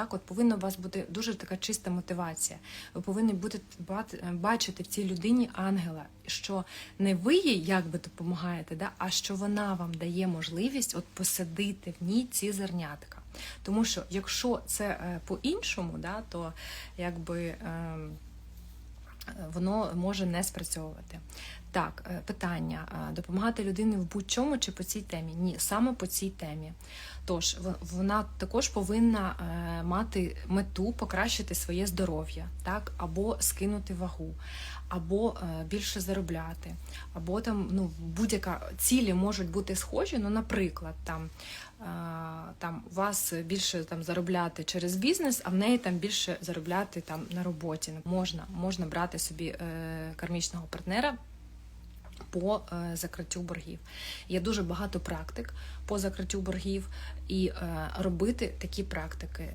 Так, от повинна у вас бути дуже така чиста мотивація. Ви повинні бути бачити в цій людині ангела, що не ви їй якби допомагаєте, да, а що вона вам дає можливість от посадити в ній ці зернятка. Тому що якщо це е, по-іншому, да, то якби. ем, воно може не спрацьовувати. Так, е, питання: е, допомагати людині в будь-чому чи по цій темі? Ні, саме по цій темі. Тож вона також повинна е, мати мету покращити своє здоров'я, так, або скинути вагу, або більше заробляти, або там ну будь-яка цілі можуть бути схожі. Ну, наприклад, там. Там вас більше там заробляти через бізнес, а в неї там більше заробляти там на роботі. Можна, можна брати собі кармічного партнера по е, закриттю боргів. Є дуже багато практик по закриттю боргів, і е, робити такі практики